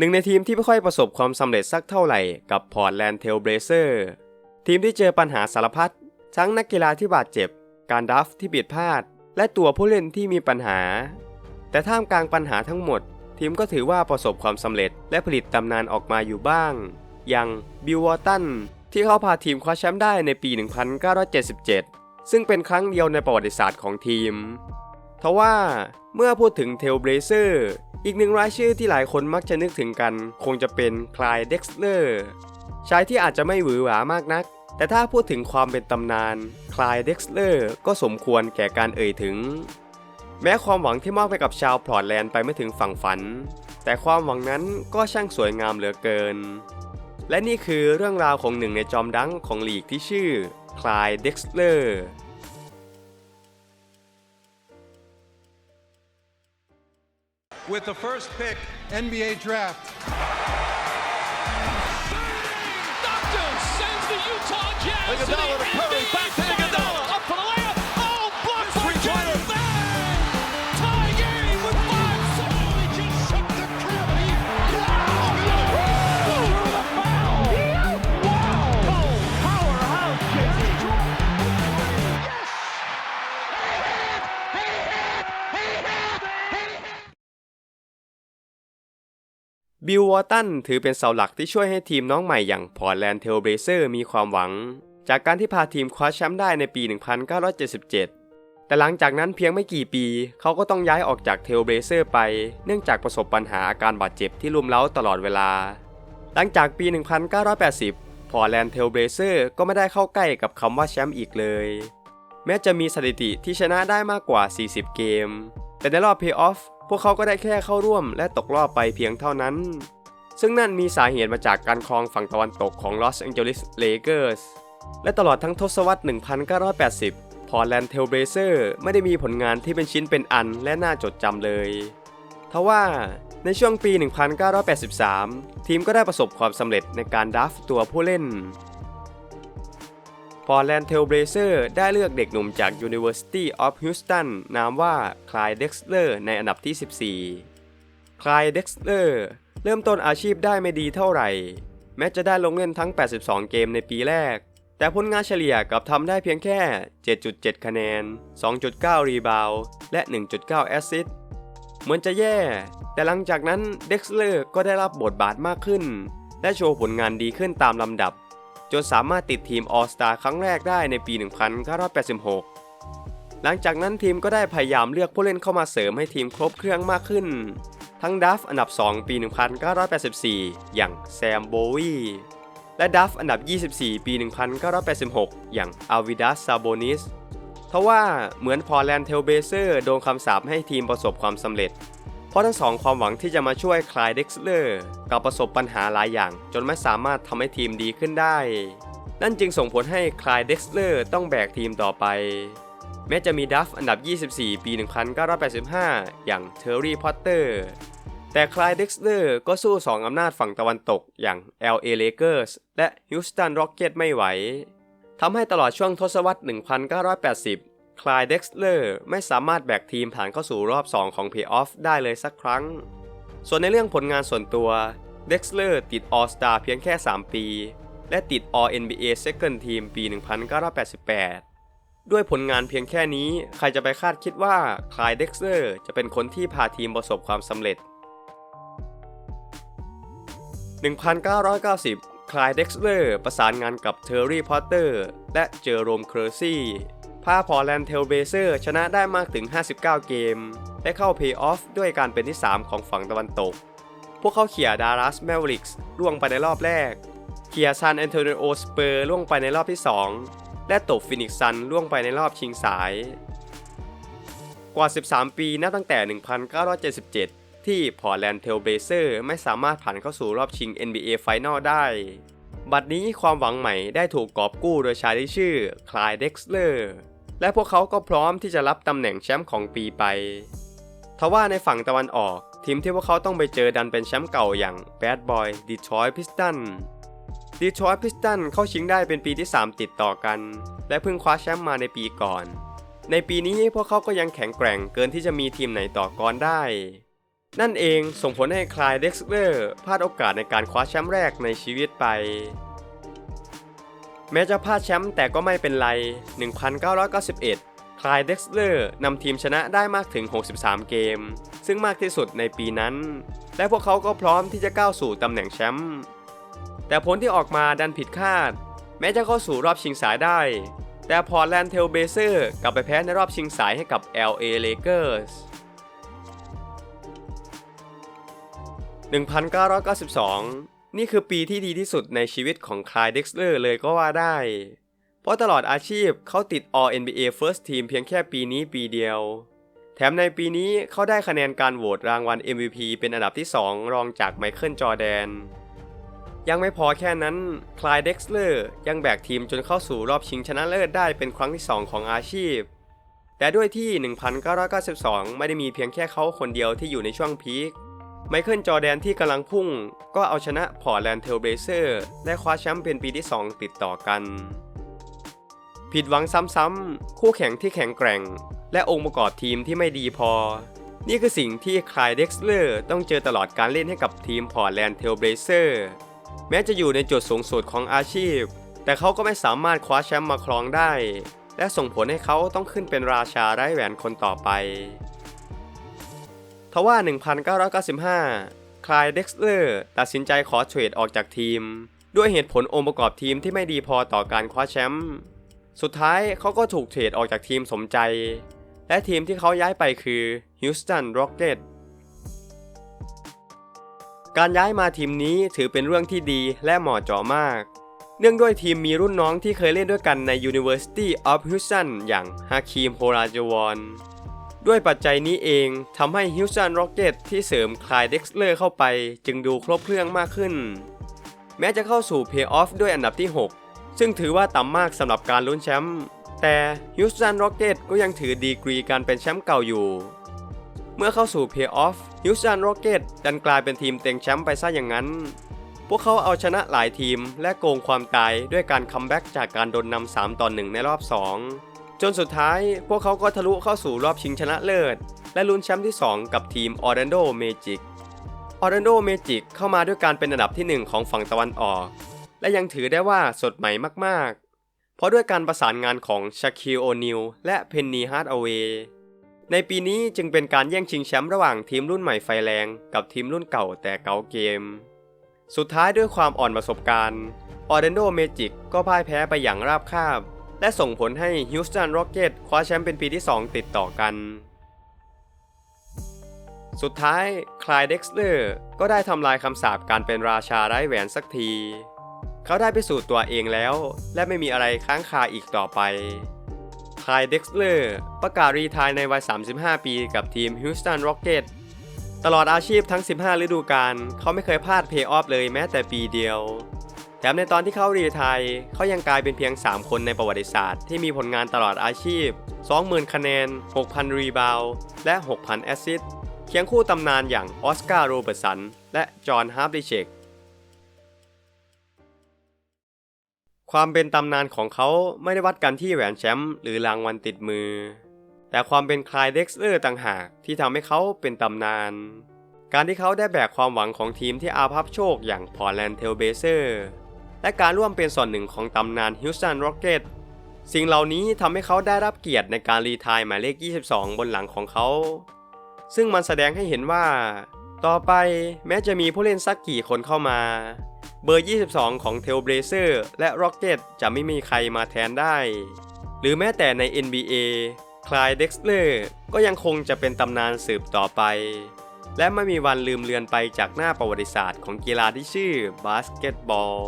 หนึ่งในทีมที่ไม่ค่อยประสบความสำเร็จสักเท่าไหร่กับพอร์ตแลนด์เทลเบรเซอร์ทีมที่เจอปัญหาสารพัดทั้งนักกีฬาที่บาดเจ็บ การดัฟที่ผิดพลาด และตัวผู้เล่นที่มีปัญหา แต่ท่ามกลางปัญหาทั้งหมด ทีมก็ถือว่าประสบความสำเร็จและผลิตตำนานออกมาอยู่บ้าง อย่างบิลวอตันที่เขาพาทีมคว้าแชมป์ได้ในปี 1977 ซึ่งเป็นครั้งเดียวในประวัติศาสตร์ของทีม ทว่าเมื่อพูดถึงเทลเบรเซอร์อีกหนึ่งรายชื่อที่หลายคนมักจะนึกถึงกัน คงจะเป็นคลายเด็กซ์เลอร์ชายที่อาจจะไม่หวือหวามากนัก แต่ถ้าพูดถึงความเป็นตำนานคลายเด็กซ์เลอร์ก็สมควรแก่การเอ่ยถึง แม้ความหวังที่มอบไปกับชาวพอร์ตแลนด์ไปไม่ถึงฝั่งฝัน แต่ความหวังนั้นก็ช่างสวยงามเหลือเกิน และนี่คือเรื่องราวของหนึ่งในจอมดังของลีกที่ชื่อคลายเด็กซ์เลอร์ With the first pick, NBA draft. Doctor sends the Utah Jazz to the Iguodala to Curry, บิลวอตันถือเป็นเสาหลักที่ช่วยให้ทีมน้องใหม่อย่างพอร์ตแลนด์เทลเบรเซอร์มีความหวัง จากการที่พาทีมคว้าแชมป์ได้ในปี 1977 แต่หลังจากนั้นเพียงไม่กี่ปี เขาก็ต้องย้ายออกจากเทลเบรเซอร์ไป เนื่องจากประสบปัญหาอาการบาดเจ็บที่รุมเร้าตลอดเวลา หลังจากปี 1980 พอร์ตแลนด์เทลเบรเซอร์ก็ไม่ได้เข้าใกล้กับคำว่าแชมป์อีกเลย แม้จะมีสถิติที่ชนะได้มากกว่า 40 เกม แต่ในรอบเพย์ออฟ พวกเขาก็ได้แค่เข้าร่วมและตกรอบไปเพียงเท่านั้น ซึ่งนั่นมีสาเหตุมาจากการครองฝั่งตะวันตกของลอสแองเจลิสเลเกอร์สและตลอดทั้งทศวรรษ 1980 พอแลนเทลเบรเซอร์ไม่ได้มีผลงานที่เป็นชิ้นเป็นอันและน่าจดจำเลยทว่าในช่วงปี 1983 ทีมก็ได้ประสบความสำเร็จในการดราฟตัวผู้เล่น พอแลนด์เทลเบรเซอร์ได้เลือกเด็กหนุ่มจาก University of Houston นามว่าคลายเด็กซ์เลอร์ในอันดับที่ 14 คลายเด็กซ์เลอร์เริ่มต้นอาชีพได้ไม่ดีเท่าไหร่ แม้จะได้ลงเล่นทั้ง 82 เกมในปีแรก แต่ผลงานเฉลี่ยกับทำได้เพียงแค่ 7.7 คะแนน 2.9 รีบาวและ 1.9 แอสซิสต์เหมือนจะแย่ แต่หลังจากนั้นเด็กซ์เลอร์ก็ได้รับบทบาทมากขึ้น และโชว์ผลงานดีขึ้นตามลำดับ จนสามารถติดทีมออสตาครั้งแรกได้ในปี 1986 หลังจากนั้นทีมก็ได้พยายามเลือกผู้เล่นเข้ามาเสริมให้ทีมครบเครื่องมากขึ้น ทั้งดัฟอันดับ 2 ปี 1984 อย่างแซมโบวีและดัฟอันดับ 24 ปี 1986 อย่างอาวิดัสซาโบนิสทว่าเหมือนพอแลนเทลเบเซอร์โดนคำสาปให้ทีมประสบความสำเร็จ เพราะทั้งสองความหวังที่จะมาช่วยคลายเด็กซ์เลอร์กับประสบปัญหาหลายอย่าง จนไม่สามารถทำให้ทีมดีขึ้นได้ นั่นจึงส่งผลให้คลายเด็กซ์เลอร์ต้องแบกทีมต่อไป แม้จะมีดัฟอันดับ 24 ปี 1985 อย่างเทอร์รี่พอตเตอร์แต่คลายเด็กซ์เลอร์ก็สู้ 2 อำนาจฝั่งตะวันตกอย่าง LA Lakers และ Houston Rockets ไม่ไหวทำให้ตลอดช่วงทศวรรษ 1980 คลายเด็กซ์เลอร์ไม่สามารถแบกทีมผ่านเข้าสู่รอบ 2 ของเพย์ออฟได้เลยสักครั้ง ส่วนในเรื่องผลงานส่วนตัวเด็กซ์เลอร์ติด All Star เพียงแค่ 3 ปี และติด All NBA Second Team ปี 1988 ด้วยผลงานเพียงแค่นี้ใครจะไปคาดคิดว่าคลายเด็กซ์เลอร์จะเป็นคนที่พาทีมประสบความสำเร็จ 1990คลายเด็กซ์เลอร์ประสานงานกับเทอร์รี่พอตเตอร์และเจอโรมเคอร์ซี่ พาพอร์แลนด์เทลเบเซอร์ชนะได้มากถึง 59 เกม และเข้าเพย์ออฟด้วยการเป็นที่ 3 ของฝั่งตะวันตก พวกเขาเขี่ยดารัสแมวริกส์ล่วงไปในรอบแรก เขี่ยซานแอนโทนิโอสเปอร์ล่วงไปในรอบที่ 2 และตบฟินิกซ์ซันล่วงไปในรอบชิงสาย กว่า 13 ปีนับตั้งแต่ 1977 ที่พอร์แลนด์เทลเบเซอร์ไม่สามารถผ่านเข้าสู่รอบชิง NBA Final ได้บัดนี้ความหวังใหม่ได้ถูกกอบกู้โดยชายที่ชื่อคลายเด็กซ์เลอร์ และพวกเขาก็พร้อมที่จะรับตำแหน่งแชมป์ของปีไป ทว่าในฝั่งตะวันออก ทีมที่พวกเขาต้องไปเจอดันเป็นแชมป์เก่าอย่าง Bad Boy Detroit Pistons Detroit Pistons เข้าชิงได้เป็นปีที่ 3 ติดต่อกัน และเพิ่งคว้าแชมป์มาในปีก่อน ในปีนี้พวกเขาก็ยังแข็งแกร่งเกินที่จะมีทีมไหนต่อกรได้ นั่นเองส่งผลให้คลายเด็กซ์เลอร์พลาดโอกาสในการคว้าแชมป์แรกในชีวิตไป แม้จะพลาดแชมป์แต่ก็ไม่เป็นไร 1991 คลายเด็กซ์เลอร์นำทีมชนะได้มากถึง 63 เกม ซึ่งมากที่สุดในปีนั้น และพวกเขาก็พร้อมที่จะก้าวสู่ตำแหน่งแชมป์แต่ผลที่ออกมาดันผิดคาด แม้จะเข้าสู่รอบชิงสายได้ แต่พอร์แลนด์เทลเบเซอร์กลับไปแพ้ในรอบชิงสายให้กับ LA Lakers 1992 นี่คือปีที่ดีที่สุดในชีวิตของคลายเด็กซ์เลอร์เลยก็ว่าได้ เพราะตลอดอาชีพเขาติด All NBA First Team เพียงแค่ปีนี้ปีเดียว แถมในปีนี้เขาได้คะแนนการโหวตรางวัล MVP เป็นอันดับที่ 2 รองจากไมเคิลจอร์แดน ยังไม่พอแค่นั้น คลายเด็กซ์เลอร์ยังแบกทีมจนเข้าสู่รอบชิงชนะเลิศได้เป็นครั้งที่ 2 ของอาชีพ แต่ด้วยที่ 1992 ไม่ได้มีเพียงแค่เขาคนเดียวที่อยู่ในช่วงพีค ไมเคิลจอแดนที่กำลังพุ่ง ก็เอาชนะพอร์ตแลนด์เทลเบเซอร์และคว้าแชมป์เป็นปีที่ 2 ติดต่อกัน ผิดหวังซ้ำๆ คู่แข่งที่แข็งแกร่ง และองค์ประกอบทีมที่ไม่ดีพอ นี่คือสิ่งที่คลายเด็กซ์เลอร์ต้องเจอตลอดการเล่นให้กับทีมพอร์ตแลนด์เทลเบเซอร์แม้จะอยู่ในจุดสูงสุดของอาชีพ แต่เขาก็ไม่สามารถคว้าแชมป์มาครองได้ และส่งผลให้เขาต้องขึ้นเป็นราชาไร้แหวนคนต่อไป ทว่า 1995 คลายเด็กซ์เลอร์ตัดสินใจขอเทรดออกจากทีม ด้วยเหตุผลองค์ประกอบทีมที่ไม่ดีพอต่อการคว้าแชมป์ สุดท้ายเขาก็ถูกเทรดออกจากทีมสมใจ และทีมที่เขาย้ายไปคือ Houston Rockets การย้ายมาทีมนี้ถือเป็นเรื่องที่ดีและเหมาะเจาะมาก เนื่องด้วยทีมมีรุ่นน้องที่เคยเล่นด้วยกันใน University of Houston อย่างฮาคีมโฮราจวอน ด้วยปัจจัยนี้เองทำให้ Houston Rockets ที่เสริมคลายเด็กเลอร์เข้าไป จึงดูครบเครื่องมากขึ้น แม้จะเข้าสู่เพย์ออฟด้วยอันดับที่ 6 ซึ่งถือว่าต่ำมากสำหรับการลุ้นแชมป์แต่ Houston Rockets ก็ยังถือดีกรีการเป็นแชมป์เก่าอยู่ เมื่อเข้าสู่เพย์ออฟ Houston Rockets ดันกลายเป็นทีมเต็งแชมป์ไปซะอย่างนั้น พวกเขาเอาชนะหลายทีมและโกงความตายด้วยการคัมแบ็กจากการโดนนำ3ต่อ1ในรอบ 2 จนสุดท้ายพวกเขาก็ทะลุเข้าสู่รอบชิงชนะเลิศ และลุ้นแชมป์ที่ 2 กับทีม Orlando Magic Orlando Magic เข้ามาด้วยการเป็นอันดับทีหนึ่1 ของฝั่งตะวันออก และยังถือได้ว่าสดใหม่มากๆ เพราะด้วยการประสานงานของ Shaquille O'Neal และ Penny Hardaway ในปีนี้จึงเป็นการแย่งชิงแชมป์ระหว่างทีมรุ่นใหม่ไฟแรง กับทีมรุ่นเก่าแต่เก่าเกม สุดท้ายด้วยความอ่อนประสบการณ์ Orlando Magic ก็พ่ายแพ้ไปอย่างราบคาบ และส่งผลให้ Houston Rockets คว้าแชมป์เป็นปีที่ 2 ติดต่อกัน สุดท้ายคลายเด็กซ์เลอร์ก็ได้ทำลายคำสาปการเป็นราชาไร้แหวนสักที เขาได้พิสูจน์ตัวเองแล้ว และไม่มีอะไรค้างคาอีกต่อไปคลายเด็กซ์เลอร์ประกาศรีทายในวัย 35 ปีกับทีม Houston Rockets ตลอดอาชีพทั้ง 15 ฤดูกาลเขาไม่เคยพลาดเพย์ออฟเลยแม้แต่ปีเดียว แถมในตอนที่เขารีไทยเขายังกลายเป็นเพียง 3 คนในประวัติศาสตร์ ที่มีผลงานตลอดอาชีพ 20,000 คะแนน 6,000 รีบาวและ 6,000 แอสซิสต์เคียงคู่ตำนานอย่างออสการ์โรเบิร์ตสัน และจอห์นฮาร์บลิเชกความเป็นตำนานของเขาไม่ได้วัดกันที่แหวนแชมป์หรือรางวัลติดมือ แต่ความเป็นคลายเด็กซ์เลอร์ต่างหากที่ทำให้เขาเป็นตำนาน การที่เขาได้แบกความหวังของทีมที่อาภัพโชคอย่างพอร์แลนด์เทลเบเซอร์ และการร่วมเป็นส่วนหนึ่งของตำนานฮิวสตันร็อกเก็ตสิ่งเหล่านี้ทำให้เขาได้รับเกียรติในการรีไทายหมายเลข 22 บนหลังของเขา ซึ่งมันแสดงให้เห็นว่า ต่อไปแม้จะมีผู้เล่นสักกี่คนเข้ามา เบอร์ 22 ของเทลเบเซอร์และ Rocket จะไม่มีใครมาแทนได้ หรือแม้แต่ใน NBA คลายเด็กซ์เลอร์ก็ยังคงจะเป็นตำนานสืบต่อไป และไม่มีวันลืมเลือนไปจากหน้าประวัติศาสตร์ของกีฬาที่ชื่อบาสเกตบอล